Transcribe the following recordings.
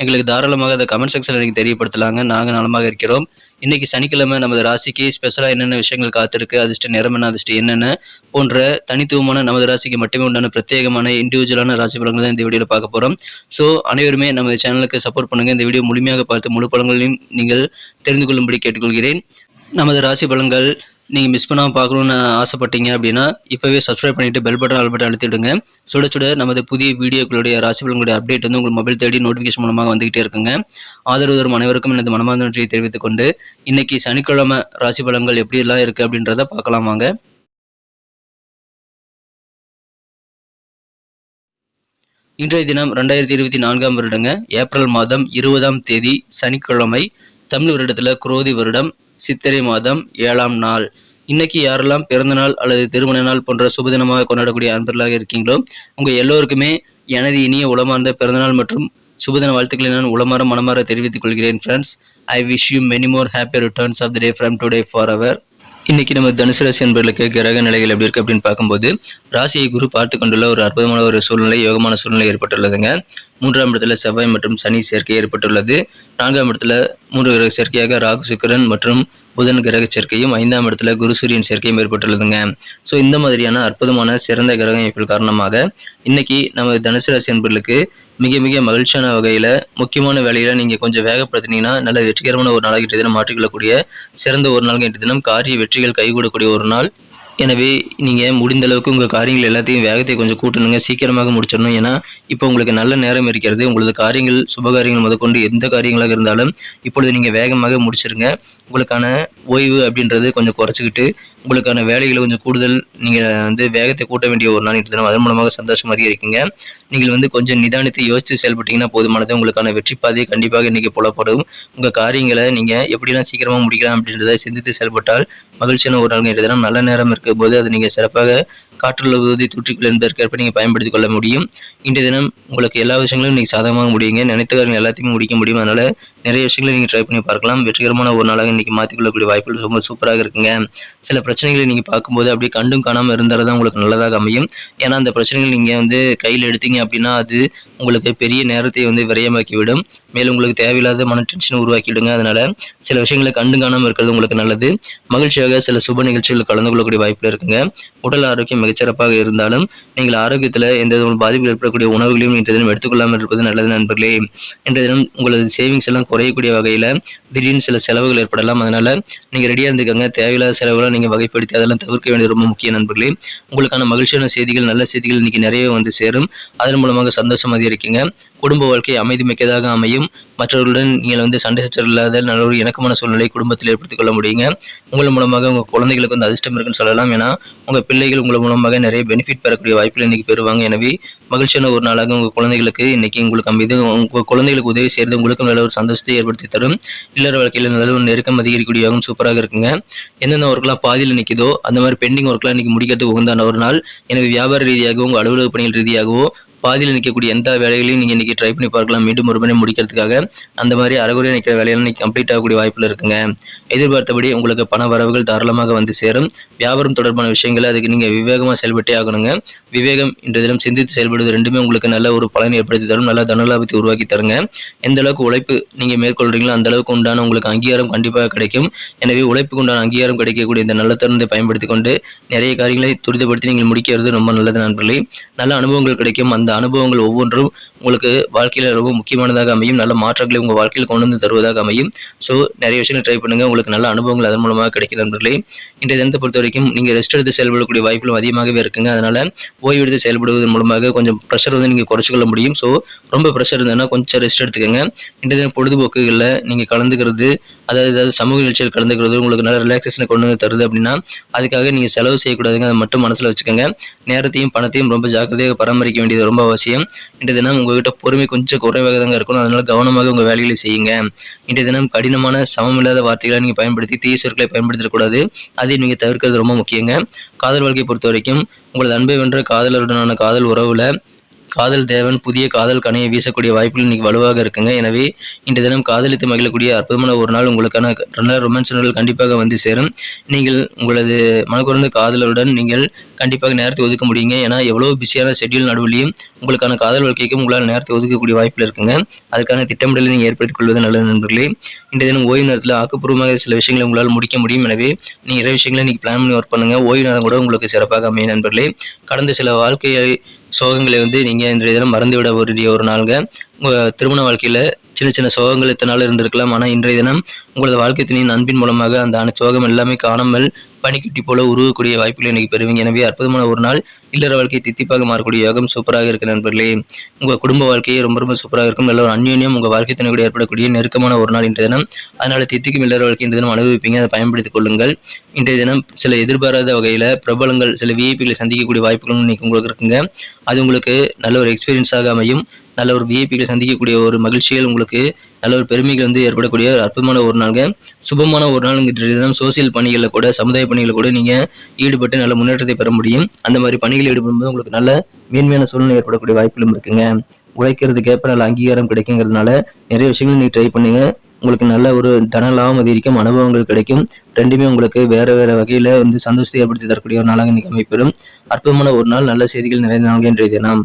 எங்களுக்கு தாராளமாக அதை கமெண்ட் செக்ஷனில் நீங்கள் தெரியப்படுத்தலாங்க. நாங்கள் நலமாக இருக்கிறோம். இன்றைக்கி சனிக்கிழமை நமது ராசிக்கு ஸ்பெஷலாக என்னென்ன விஷயங்கள் காத்திருக்கு அதிர்ஷ்ட நிறம் என்ன அதிர்ஷ்டம் என்னென்ன போன்ற தனித்துவமான நமது ராசிக்கு மட்டுமே உண்டான பிரத்யேகமான இண்டிவிஜுவலான ராசி பலங்கள் தான் இந்த வீடியோவில் பார்க்க போகிறோம் ஸோ அனைவருமே நமது சேனலுக்கு சப்போர்ட் பண்ணுங்கள் இந்த வீடியோ முழுமையாக பார்த்து முழு பலங்களையும் நீங்கள் தெரிந்து கொள்ளும்படி கேட்டுக்கொள்கிறேன். நமது ராசி பலன்கள் நீங்கள் மிஸ் பண்ணாமல் பார்க்கணுன்னு ஆசைப்பட்டீங்க அப்படின்னா இப்போவே சப்ஸ்கிரைப் பண்ணிவிட்டு பெல் பட்டன் ஆல் பட்டன் அழுத்திடுங்க சுட சுட நமது புதிய வீடியோக்களுடைய ராசிபலங்களுடைய அப்டேட் வந்து உங்கள் மொபைல் தேடி நோட்டிஃபிகேஷன் மூலமாக வந்துகிட்டே இருக்குங்க. ஆதரவு தரும் அனைவருக்கும் எனது மனமார்ந்த நன்றியை தெரிவித்துக் கொண்டு இன்னைக்கு சனிக்கிழமை ராசி பலன்கள் எப்படி எல்லாம் இருக்குது அப்படின்றத பார்க்கலாம் வாங்க. இன்றைய தினம் ரெண்டாயிரத்தி இருபத்தி நான்காம் வருடங்க ஏப்ரல் மாதம் இருபதாம் தேதி சனிக்கிழமை தமிழ் வருடத்தில் குரோதி வருடம் சித்திரை மாதம் ஏழாம் நாள். இன்னைக்கு யாரெல்லாம் பிறந்தநாள் அல்லது திருமண நாள் போன்ற சுபதினமாக கொண்டாடக்கூடிய அன்பர்களாக இருக்கீங்களோ உங்கள் எல்லோருக்குமே எனது இனிய உளமார்ந்த பிறந்தநாள் மற்றும் சுபதின வாழ்த்துக்களை நான் உளமாற மனமாற தெரிவித்துக் கொள்கிறேன் friends I wish you many more happy returns of the day from today for our இன்னைக்கு நம்ம தனுசு ராசி கிரக நிலைகள் எப்படி இருக்கு அப்படின்னு பார்க்கும்போது ராசியை குரு பார்த்து கொண்டுள்ள ஒரு அற்புதமான ஒரு சூழ்நிலை யோகமான சூழ்நிலை ஏற்பட்டுள்ளதுங்க. மூன்றாம் இடத்துல செவ்வாய் மற்றும் சனி சேர்க்கை ஏற்பட்டுள்ளது. நான்காம் இடத்துல மூன்று கிரக சேர்க்கையாக ராகு சுக்கிரன் மற்றும் புதன் கிரக சேர்க்கையும் ஐந்தாம் இடத்துல குரு சூரியன் சேர்க்கையும் ஏற்பட்டுள்ளதுங்க. ஸோ இந்த மாதிரியான அற்புதமான சிறந்த கிரக அமைப்பில் காரணமாக இன்னைக்கு நம்ம தனுசு ராசி என்பர்களுக்கு மிக மிக மகிழ்ச்சியான வகையில் முக்கியமான வேலையில் நீங்கள் கொஞ்சம் வேகப்படுத்தினீங்கன்னா நல்ல வெற்றிகரமான ஒரு நாளாக இன்றைய தினம் மாற்றிக்கொள்ளக்கூடிய சிறந்த ஒரு நாள் இன்றைய தினம். காரிய வெற்றிகள் கைகூடக்கூடிய ஒரு நாள். எனவே நீங்கள் முடிந்த அளவுக்கு உங்கள் காரியங்கள் எல்லாத்தையும் வேகத்தை கொஞ்சம் கூட்டணுங்க சீக்கிரமாக முடிச்சிடணும். ஏன்னா இப்போ உங்களுக்கு நல்ல நேரம் இருக்கிறது. உங்களது காரியங்கள் சுபகாரியங்கள் முதற்கொண்டு எந்த காரியங்களாக இருந்தாலும் இப்பொழுது நீங்கள் வேகமாக முடிச்சிருங்க. உங்களுக்கான ஓய்வு அப்படின்றது கொஞ்சம் குறைச்சிக்கிட்டு உங்களுக்கான வேலைகளை கொஞ்சம் கூடுதல் நீங்கள் வந்து வேகத்தை கூட்ட வேண்டிய ஒரு நாள் தினம். அதன் மூலமாக சந்தோஷமாக இருக்கீங்க நீங்கள் வந்து கொஞ்சம் நிதானித்து யோசித்து செயல்பட்டீங்கன்னா போதுமானது. உங்களுக்கான வெற்றி பாதையை கண்டிப்பாக இன்றைக்கி புலப்படும். உங்கள் காரியங்களை நீங்கள் எப்படிலாம் சீக்கிரமாக முடிக்கலாம் அப்படின்றத சிந்தித்து செயல்பட்டால் மகிழ்ச்சியான ஒரு நாள் இன்றைய தினம். நல்ல நேரம் இருக்கும் இருக்கும்போது அது நீங்கள் சிறப்பாக காற்றுள்ள உறுதி தூற்றிக்கொள் என்பதற்கேற்ப நீங்கள் பயன்படுத்திக் கொள்ள முடியும். இன்றைய தினம் உங்களுக்கு எல்லா விஷயங்களும் நீங்கள் சாதகமாக முடியுங்க. நினைத்த எல்லாத்தையும் எல்லாத்தையுமே முடிக்க முடியும். அதனால் நிறைய விஷயங்களை நீங்கள் ட்ரை பண்ணி பார்க்கலாம். வெற்றிகரமான ஒரு நாளாக இன்றைக்கி மாற்றிக்கொள்ளக்கூடிய வாய்ப்புகள் ரொம்ப சூப்பராக இருக்குங்க. சில பிரச்சனைகளை நீங்கள் பார்க்கும்போது அப்படியே கண்டும் காணாமல் இருந்தால் தான் உங்களுக்கு நல்லதாக அமையும். ஏன்னா அந்த பிரச்சனைகள் நீங்கள் வந்து கையில் எடுத்தீங்க அப்படின்னா அது உங்களுக்கு பெரிய நேரத்தை வந்து விரயமாக்கிவிடும். மேலும் உங்களுக்கு தேவையில்லாத மன டென்ஷன் உருவாக்கிவிடுங்க. அதனால சில விஷயங்களை கண்டு காணாமல் இருக்கிறது உங்களுக்கு நல்லது. மகிழ்ச்சியாக சில சுப நிகழ்ச்சிகளில் கலந்து கொள்ளக்கூடிய வாய்ப்புகள் இருக்குங்க. உடல் ஆரோக்கியம் மிகச்சிறப்பாக இருந்தாலும் நீங்கள் ஆரோக்கியத்தில் எந்த வித பாதிப்பு ஏற்படக்கூடிய உணவுகளையும் இன்றைய தினம் எடுத்துக்கொள்ளாமல் இருப்பது நல்லது நண்பர்களே. இன்றைய தினம் உங்களது சேவிங்ஸ் எல்லாம் குறையக்கூடிய வகையில் திடீர்னு சில செலவுகள் ஏற்படலாம். அதனால நீங்கள் ரெடியாக இருந்துக்கோங்க. தேவையில்லாத செலவுகளை நீங்கள் வகைப்படுத்தி அதெல்லாம் தவிர்க்க வேண்டியது ரொம்ப முக்கிய நண்பர்களே. உங்களுக்கான மகிழ்ச்சியான செய்திகள் நல்ல செய்திகள் இன்னைக்கு நிறைய வந்து சேரும். அதன் மூலமாக சந்தோஷம் அதிகரிக்குங்க குடும்ப வாழ்க்கை அமைதி மிக்கதாக அமையும். மற்றவர்களுடன் நீங்கள் வந்து சண்டை சச்சரவு இல்லாத நல்ல ஒரு இணக்கமான சூழ்நிலை குடும்பத்தில் ஏற்படுத்திக் கொள்ள முடியுங்க. உங்கள் மூலமாக உங்கள் குழந்தைகளுக்கு வந்து அதிர்ஷ்டம் இருக்குன்னு சொல்லலாம். ஏன்னா உங்கள் பிள்ளைகள் உங்கள் மூலமாக நிறைய பெனிஃபிட் பெறக்கூடிய வாய்ப்புகள் இன்றைக்கி பெறுவாங்க. எனவே மகிழ்ச்சியான ஒரு நாளாக உங்கள் குழந்தைகளுக்கு இன்னைக்கு உங்களுக்கு அமைதி உங்கள் குழந்தைகளுக்கு உதவி செய்கிறது உங்களுக்கு நல்ல ஒரு சந்தோஷத்தை ஏற்படுத்தி தரும். இல்லற வாழ்க்கையில் நல்ல ஒரு நெருக்கம் அதிகரிக்கக்கூடியவும் சூப்பராக இருக்குங்க. எந்தெந்த ஒர்க்லாம் பாதியில் நிற்கிதோ அந்த மாதிரி பெண்டிங் ஒர்க்லாம் இன்றைக்கி முடிக்கிறதுக்கு உகந்தான ஒரு நாள். எனவே வியாபார ரீதியாகவோ உங்கள் அலுவலக பணிகள் ரீதியாகவோ பாதியில் நிற்கக்கூடிய எந்த வேலைகளையும் நீங்கள் இன்றைக்கி ட்ரை பண்ணி பார்க்கலாம். மீண்டும் மறுபடியும் முடிக்கிறதுக்காக அந்த மாதிரி அறகுறையாக நிற்கிற வேலையெல்லாம் இன்றைக்கி கம்ப்ளீட் ஆகக்கூடிய வாய்ப்பில் இருக்குங்க. எதிர்பார்த்தபடி உங்களுக்கு பண வரவுகள் தாராளமாக வந்து சேரும். வியாபாரம் தொடர்பான விஷயங்களை அதுக்கு நீங்கள் விவேகமாக செயல்பட்டே ஆகணுங்க. விவேகம் இன்றைய தினம் சிந்தித்து செயல்படுவது ரெண்டுமே உங்களுக்கு நல்ல ஒரு பலனை ஏற்படுத்தி தரும். நல்ல தனலாபத்தை உருவாக்கி தருங்க. எந்த அளவுக்கு உழைப்பு நீங்கள் மேற்கொள்கிறீங்களோ அந்த அளவுக்கு உண்டான உங்களுக்கு அங்கீகாரம் கண்டிப்பாக கிடைக்கும். எனவே உழைப்புக்கு உண்டான அங்கீகாரம் கிடைக்கக்கூடிய இந்த நல்ல தருணத்தை பயன்படுத்தி கொண்டு நிறைய காரியங்களை துரிதப்படுத்தி நீங்கள் முடிக்கிறது ரொம்ப நல்லது நண்பர்களே. நல்ல அனுபவங்கள் கிடைக்கும். அந்த அனுபவங்கள் ஒவ்வொன்றும் உங்களுக்கு வாழ்க்கையில் ரொம்ப முக்கியமானதாக அமையும். நல்ல மாற்றங்களை உங்கள் வாழ்க்கையில் கொண்டு வந்து தருவதாக அமையும். ஸோ நிறைய விஷயங்கள் ட்ரை பண்ணுங்கள் உங்களுக்கு நல்ல அனுபவங்கள் அதன் மூலமாக கிடைக்கும் நண்பர்களே. இன்றைய தினத்தை பொறுத்த வரைக்கும் நீங்கள் ரெஸ்ட் எடுத்து செயல்படக்கூடிய வாய்ப்புகளும் அதிகமாகவே இருக்குங்க. அதனால் ஓய்வெடுத்து செயல்படுவதன் மூலமாக கொஞ்சம் ப்ரெஷர் வந்து நீங்கள் குறைச்சிக்கொள்ள முடியும். ஸோ ரொம்ப ப்ரெஷர் இருந்ததுன்னா கொஞ்சம் ரெஸ்ட் எடுத்துக்கோங்க. இன்றைய தினம் பொழுதுபோக்குகளில் நீங்கள் கலந்துக்கிறது அதாவது ஏதாவது சமூக நிகழ்ச்சியில் கலந்துக்கிறது உங்களுக்கு நல்ல ரிலாக்ஸேஷனை கொண்டு வந்து தருது அப்படின்னா அதுக்காக நீங்கள் செலவு செய்யக்கூடாதுங்க. அதை மட்டும் மனசில் வச்சுக்கோங்க. நேரத்தையும் பணத்தையும் ரொம்ப ஜாக்கிரதையாக பராமரிக்க வேண்டியது ரொம்ப அவசியம். இன்றைய தினம் உங்ககிட்ட பொறுமை கொஞ்சம் குறைவாக தாங்க இருக்கணும். அதனால கவனமாக உங்கள் வேலைகளை செய்யுங்க. இன்றைய தினம் கடினமான சமமில்லாத வார்த்தைகளை நீங்கள் பயன்படுத்தி தீய சொற்களை பயன்படுத்தக்கூடாது அதை நீங்கள் தவிர்க்கிறது ரொம்ப முக்கியங்க. காதல் வாழ்க்கையை பொறுத்த வரைக்கும் உங்களது அன்பை வென்ற காதலருடனான காதல் உறவில் காதல் தேவன் புதிய காதல் கனையை வீசக்கூடிய வாய்ப்புகள் இன்னைக்கு வலுவாக இருக்குங்க. எனவே இன்றைய தினம் காதலித்து மகிழக்கூடிய அற்புதமான ஒரு நாள் உங்களுக்கான நல்ல ரொமான்ஸ் நாள் கண்டிப்பாக வந்து சேரும். நீங்கள் உங்களது மனக்குறந்த காதலருடன் நீங்கள் கண்டிப்பாக நேரத்தை ஒதுக்க முடியுங்க. ஏன்னா எவ்வளோ பிஸியான ஷெட்யூல் நடுவிலையும் உங்களுக்கான காதல் வாழ்க்கைக்கும் உங்களால் நேரத்தை ஒதுக்கக்கூடிய வாய்ப்பில் இருக்குங்க. அதுக்கான திட்டமிடலை நீங்கள் ஏற்படுத்திக் கொள்வது நல்லது நண்பர்களே. இன்றைய தினம் ஓய்வு நேரத்தில் ஆக்கப்பூர்வமாக சில விஷயங்களை உங்களால் முடிக்க முடியும். எனவே நீங்கள் நிறைய விஷயங்களை நீங்கள் பிளான் பண்ணி ஒர்க் பண்ணுங்க. ஓய்வு நேரம் கூட உங்களுக்கு சிறப்பாக அமையும் நண்பர்களே. கடந்த சில வாழ்க்கையை சோகங்களை வந்து நீங்கள் இன்றைய தினம் மறந்துவிட வேண்டிய ஒரு நாளுங்க. உங்கள் திருமண வாழ்க்கையில் சின்ன சின்ன சோகங்கள் இத்தனால இருந்திருக்கலாம். ஆனால் இன்றைய தினம் உங்களது வாழ்க்கை தினியின் அன்பின் மூலமாக அந்த அன சோகம் எல்லாமே காணாமல் பனிக்கட்டி போல உருவக்கூடிய வாய்ப்புகளை இன்னைக்கு பெறுவீங்க. எனவே அற்புதமான ஒரு நாள். இல்லற வாழ்க்கை தித்திப்பாக மாறக்கூடிய யோகம் சூப்பராக இருக்கு நண்பர்களே. உங்கள் குடும்ப வாழ்க்கையே ரொம்ப ரொம்ப சூப்பராக இருக்கும். நல்ல ஒரு அந்யோன்யம் உங்கள் வாழ்க்கை துணை கூட ஏற்படக்கூடிய நெருக்கமான ஒரு நாள் இன்றைய தினம். அதனால தித்திக்கும் இல்லற வாழ்க்கை இந்த தினம் அனுபவிப்பீங்க. அதை பயன்படுத்திக் கொள்ளுங்கள். இன்றைய தினம் சில எதிர்பாராத வகையில் பிரபலங்கள் சில விஐபிகளை சந்திக்கக்கூடிய வாய்ப்புகளும் இன்னைக்கு உங்களுக்கு இருக்குங்க. அது உங்களுக்கு நல்ல ஒரு எக்ஸ்பீரியன்ஸாக அமையும். நல்ல ஒரு விஐபிகளை சந்திக்கக்கூடிய ஒரு மகிழ்ச்சிகள் உங்களுக்கு நல்ல ஒரு பெருமைகள் வந்து ஏற்படக்கூடிய ஒரு அற்புதமான ஒரு நாளுங்க. சுபமான ஒரு நாள் தினம். சோசியல் பணிகளில் கூட சமுதாய பணிகளில் கூட நீங்கள் ஈடுபட்டு நல்ல முன்னேற்றத்தை பெற முடியும். அந்த மாதிரி பணிகளில் ஈடுபடும்போது உங்களுக்கு நல்ல மேன்மையான சூழ்நிலை ஏற்படக்கூடிய வாய்ப்புகளும் இருக்குங்க. உழைக்கிறதுக்கேற்ப நல்ல அங்கீகாரம் கிடைக்குங்கிறதுனால நிறைய விஷயங்கள் நீங்கள் ட்ரை பண்ணுங்க. உங்களுக்கு நல்ல ஒரு தன லாபம் அதிகரிக்கும் அனுபவங்கள் கிடைக்கும். ரெண்டுமே உங்களுக்கு வேற வேற வகையில வந்து சந்தோஷத்தை ஏற்படுத்தி தரக்கூடிய ஒரு நாளாக இன்னைக்கு அமைப்பெறும். அற்புதமான ஒரு நாள் நல்ல செய்திகள் நிறைந்த நாள் இன்றைய தினம்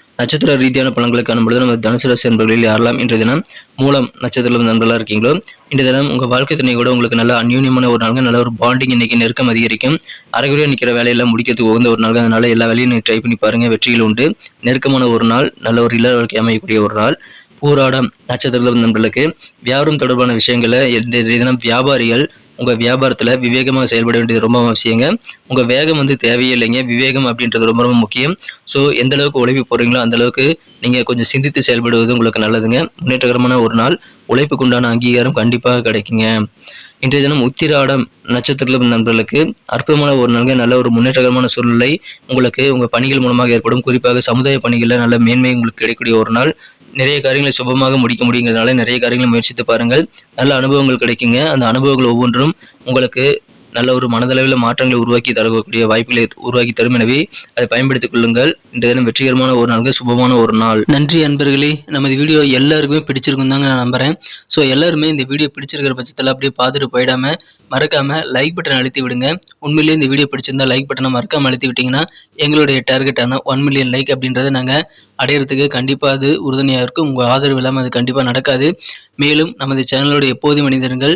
நட்சத்திர ரீதியான பலன்களை காணும்பொழுது நம்ம தனுசு ராசி நண்பர்களில் யாரெல்லாம் இன்றைய தினம் மூலம் நட்சத்திரம் நண்பர்களாக இருக்கீங்களோ இன்றைய தினம் உங்கள் வாழ்க்கை துணை கூட உங்களுக்கு நல்ல அந்யூன்யமான ஒரு நாளுங்க நல்ல ஒரு பாண்டிங் இன்னைக்கு நெருக்கம் அதிகரிக்கும். அரைகுறையாக நிற்கிற வேலையெல்லாம் முடிக்கிறதுக்கு உகந்த ஒரு நாள் அதனால எல்லா வேலையும் நீங்கள் ட்ரை பண்ணி பாருங்க. வெற்றியில் உண்டு. நெருக்கமான ஒரு நாள் நல்ல ஒரு இல்ல வாழ்க்கை அமையக்கூடிய ஒரு நாள். பூராடம் நட்சத்திரம் நண்பர்களுக்கு வியாபாரம் தொடர்பான விஷயங்களை இந்த தினம் வியாபாரிகள் உங்கள் வியாபாரத்தில் விவேகமாக செயல்பட வேண்டியது ரொம்ப அவசியங்க. உங்கள் வேகம் வந்து தேவையே இல்லைங்க விவேகம் அப்படின்றது ரொம்ப ரொம்ப முக்கியம். ஸோ எந்த அளவுக்கு உழைப்பு போகிறீங்களோ அந்த அளவுக்கு நீங்கள் கொஞ்சம் சிந்தித்து செயல்படுவது உங்களுக்கு நல்லதுங்க. முன்னேற்றகரமான ஒரு நாள். உழைப்புக்கு உண்டான அங்கீகாரம் கண்டிப்பாக கிடைக்குங்க. இன்றைய தினம் உத்திராடம் நட்சத்திர நண்பர்களுக்கு அற்புதமான ஒரு நாளுங்க. நல்ல ஒரு முன்னேற்றகரமான சூழ்நிலை. உங்களுக்கு உங்கள் பணிகள் மூலமாக ஏற்படும். குறிப்பாக சமுதாய பணிகளில் நல்ல மேன்மை உங்களுக்கு கிடைக்கக்கூடிய ஒரு நாள். நிறைய காரியங்களை சுபமாக முடிக்க முடியுங்கிறதுனால நிறைய காரியங்களை முயற்சித்து பாருங்கள். நல்ல அனுபவங்கள் கிடைக்குங்க. அந்த அனுபவங்கள் ஒவ்வொன்றும் உங்களுக்கு நல்ல ஒரு மனதளவில் மாற்றங்களை உருவாக்கி தரக்கூடிய வாய்ப்புகளை உருவாக்கி தரும். எனவே அதை பயன்படுத்திக் கொள்ளுங்கள். இந்த தினம் வெற்றிகரமான ஒரு நாளுக்கு சுபமான ஒரு நாள். நன்றி அன்பர்களே. நமது வீடியோ எல்லாருக்குமே பிடிச்சிருக்கும் தாங்க நான் நம்புறேன். ஸோ எல்லாருமே இந்த வீடியோ பிடிச்சிருக்கிற பட்சத்தில் அப்படியே பார்த்துட்டு போயிடாம மறக்காம லைக் பட்டன் அழுத்தி விடுங்க. உண்மையிலேயே இந்த வீடியோ பிடிச்சிருந்தா லைக் பட்டனை மறக்காம அழுத்தி விட்டீங்கன்னா எங்களுடைய டார்கெட்டான ஒன் மில்லியன் லைக் அப்படின்றத நாங்கள் அடையிறதுக்கு கண்டிப்பாக அது உறுதுணையாக இருக்கும். உங்கள் ஆதரவு இல்லாமல் அது கண்டிப்பாக நடக்காது. மேலும் நமது சேனலோட எப்போதும் மனிதர்கள்